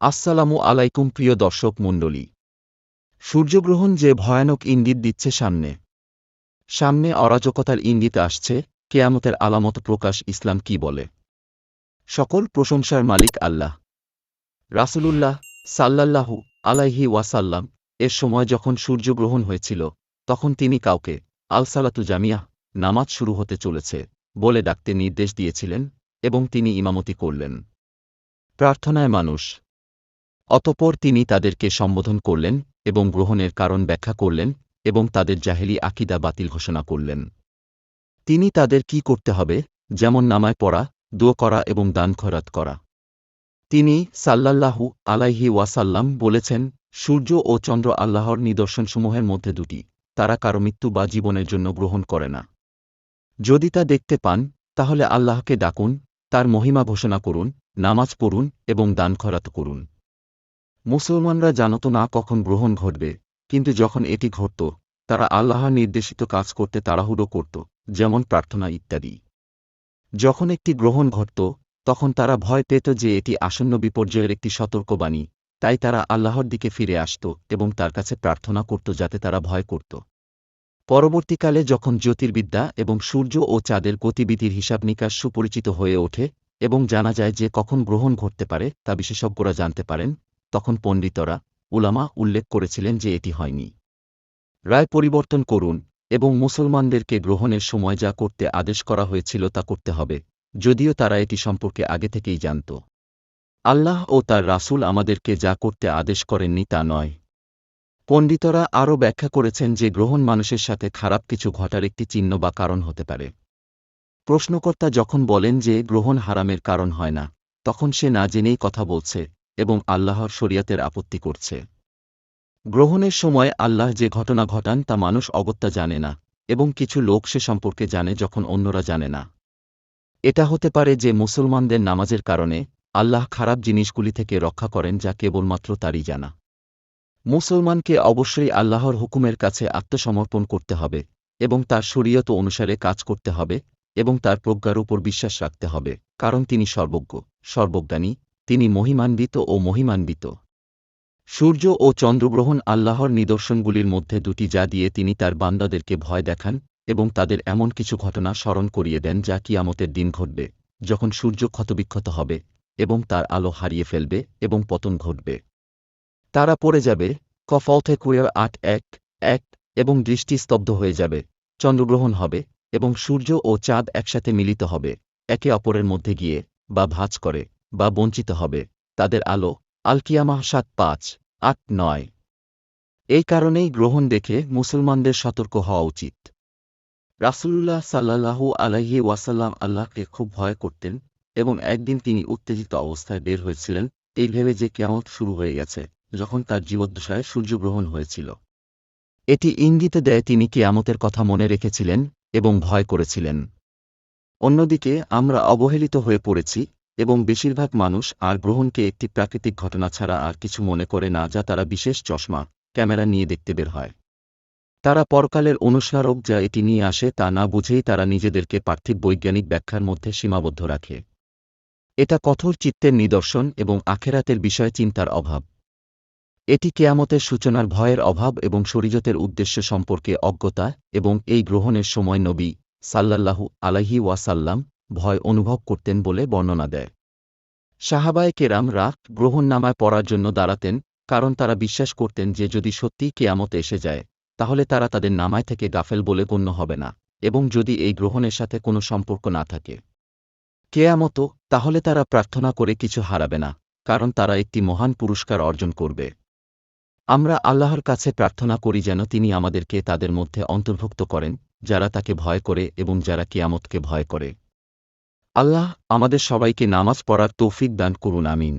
আসসালামু আলাইকুম প্রিয় দর্শক মণ্ডলী। সূর্যগ্রহণ যে ভয়ানক ইঙ্গিত দিচ্ছে সামনে। সামনে অরাজকতার ইঙ্গিত আসছে, কেয়ামতের আলামত প্রকাশ ইসলাম কি বলে? সকল প্রশংসার মালিক আল্লাহ। রাসূলুল্লাহ সাল্লাল্লাহু আলাইহি ওয়াসাল্লাম এর সময় যখন সূর্যগ্রহণ হয়েছিল, তখন তিনি কাউকে আলসালাতু জামিয়া নামাজ শুরু হতে চলেছে বলে ডাকতে নির্দেশ দিয়েছিলেন এবং তিনি ইমামতি করলেন। প্রার্থনায় মানুষ অতপর তিনি তাদেরকে সম্বোধন করলেন এবং গ্রহণের কারণ ব্যাখ্যা করলেন এবং তাদের জাহেলি আকিদা বাতিল ঘোষণা করলেন। তিনি তাদের কি করতে হবে? যেমন নামায় পড়া, দোয়া করা এবং দান খরাত করা। তিনি সাল্লাল্লাহু আলাইহি ওয়াসাল্লাম বলেছেন, সূর্য ও চন্দ্র আল্লাহর নিদর্শনসমূহের মধ্যে দুটি, তারা কারও মৃত্যু বা জীবনের জন্য গ্রহণ করে না। যদি তা দেখতে পান, তাহলে আল্লাহকে ডাকুন, তার মহিমা ঘোষণা করুন, নামাজ পড়ুন এবং দান খরাত করুন। মুসলমানরা জানত না কখন গ্রহণ ঘটবে, কিন্তু যখন এটি ঘটত, তারা আল্লাহর নির্দেশিত কাজ করতে তাড়াহুড়ো করত, যেমন প্রার্থনা ইত্যাদি। যখন একটি গ্রহণ ঘটত, তখন তারা ভয় পেত যে এটি আসন্ন বিপর্যয়ের একটি সতর্কবাণী, তাই তারা আল্লাহর দিকে ফিরে আসত এবং তার কাছে প্রার্থনা করত যাতে তারা ভয় করত। পরবর্তীকালে যখন জ্যোতির্বিদ্যা এবং সূর্য ও চাঁদের গতিবিধির হিসাব নিকাশ সুপরিচিত হয়ে ওঠে এবং জানা যায় যে কখন গ্রহণ ঘটতে পারে, তা বিশেষজ্ঞরা জানতে পারেন তখন পণ্ডিতরা উলামা উল্লেখ করেছিলেন যে এটি হয়নি। রায় পরিবর্তন করুন এবং মুসলমানদেরকে গ্রহণের সময় যা করতে আদেশ করা হয়েছিল তা করতে হবে, যদিও তারা এটি সম্পর্কে আগে থেকেই জানত। আল্লাহ ও তার রাসূল আমাদেরকে যা করতে আদেশ করেননি তা নয়। পণ্ডিতরা আরও ব্যাখ্যা করেছেন যে গ্রহণ মানুষের সাথে খারাপ কিছু ঘটার একটি চিহ্ন বা কারণ হতে পারে। প্রশ্নকর্তা যখন বলেন যে গ্রহণ হারামের কারণ হয় না, তখন সে না জেনেই কথা বলছে। এবং আল্লাহর শরিয়াতের আপত্তি করছে। গ্রহণের সময় আল্লাহ যে ঘটনা ঘটান তা মানুষ অগত্যা জানে না, এবং কিছু লোক সে সম্পর্কে জানে যখন অন্যরা জানে না। এটা হতে পারে যে মুসলমানদের নামাজের কারণে আল্লাহ খারাপ জিনিসগুলি থেকে রক্ষা করেন যা কেবলমাত্র তারই জানা। মুসলমানকে অবশ্যই আল্লাহর হুকুমের কাছে আত্মসমর্পণ করতে হবে, এবং তার শরীয়ত অনুসারে কাজ করতে হবে, এবং তার প্রজ্ঞার উপর বিশ্বাস রাখতে হবে, কারণ তিনি সর্বজ্ঞ, সর্বজ্ঞানী তিনি মহিমান্বিত ও মহিমান্বিত। সূর্য ও চন্দ্রগ্রহণ আল্লাহর নিদর্শনগুলির মধ্যে দুটি যা দিয়ে তিনি তার বান্দাদেরকে ভয় দেখান এবং তাদের এমন কিছু ঘটনা স্মরণ করিয়ে দেন যা কিয়ামতের দিন ঘটবে, যখন সূর্য ক্ষতবিক্ষত হবে এবং তার আলো হারিয়ে ফেলবে এবং পতন ঘটবে। তারা পড়ে যাবে কফলথে কুয়ার আট এক এক, এবং দৃষ্টি স্তব্ধ হয়ে যাবে, চন্দ্রগ্রহণ হবে এবং সূর্য ও চাঁদ একসাথে মিলিত হবে, একে অপরের মধ্যে গিয়ে বা ভাঁজ করে। বা বঞ্চিত হবে। তাদের আলো, আলকিয়ামাহ সাত পাঁচ, আট নয়। এই কারণেই গ্রহণ দেখে মুসলমানদের সতর্ক হওয়া উচিত। রাসুল্লাহ সাল্লাহু আলাহি ওয়াসাল্লাম আল্লাহকে খুব ভয় করতেন এবং একদিন তিনি উত্তেজিত অবস্থায় বের হয়েছিলেন। এই ভেবে যে কেমন শুরু হয়ে গেছে, যখন তার জীবদ্দশায় সূর্যগ্রহণ হয়েছিল। এটি ইঙ্গিতে দেয় তিনি কেয়ামতের কথা মনে রেখেছিলেন এবং ভয় করেছিলেন। অন্যদিকে আমরা অবহেলিত হয়ে পড়েছি এবং বেশিরভাগ মানুষ আর গ্রহণকে একটি প্রাকৃতিক ঘটনা ছাড়া আর কিছু মনে করে না যা তারা বিশেষ চশমা, ক্যামেরা নিয়ে দেখতে বের হয়। তারা পরকালের অনুস্মারক যা এটি নিয়ে আসে তা না বুঝেই তারা নিজেদেরকে পার্থিব বৈজ্ঞানিক ব্যাখ্যার মধ্যে সীমাবদ্ধ রাখে। এটা কঠোর চিত্তের নিদর্শন এবং আখেরাতের বিষয়ে চিন্তার অভাব। এটি কেয়ামতের সূচনার ভয়ের অভাব এবং শরীয়তের উদ্দেশ্য সম্পর্কে অজ্ঞতা এবং এই গ্রহণের সময় নবী সাল্লাল্লাহু আলাহি ওয়াসাল্লাম ভয় অনুভব করতেন বলে বর্ণনা দেয়। সাহাবায় কেরাম রাত গ্রহণ নামায় পড়ার জন্য দাঁড়াতেন, কারণ তারা বিশ্বাস করতেন যে যদি সত্যিই কেয়ামত এসে যায়, তাহলে তারা তাদের নামায় থেকে গাফেল বলে গণ্য হবে না, এবং যদি এই গ্রহণের সাথে কোনো সম্পর্ক না থাকে। কেয়ামতো তাহলে তারা প্রার্থনা করে কিছু হারাবে না, কারণ তারা একটি মহান পুরস্কার অর্জন করবে। আমরা আল্লাহর কাছে প্রার্থনা করি যেন তিনি আমাদেরকে তাদের মধ্যে অন্তর্ভুক্ত করেন, যারা তাকে ভয় করে এবং যারা কেয়ামতকে ভয় করে। আল্লাহ আমাদের সবাইকে নামাজ পড়ার তৌফিক দান করুন আমিন।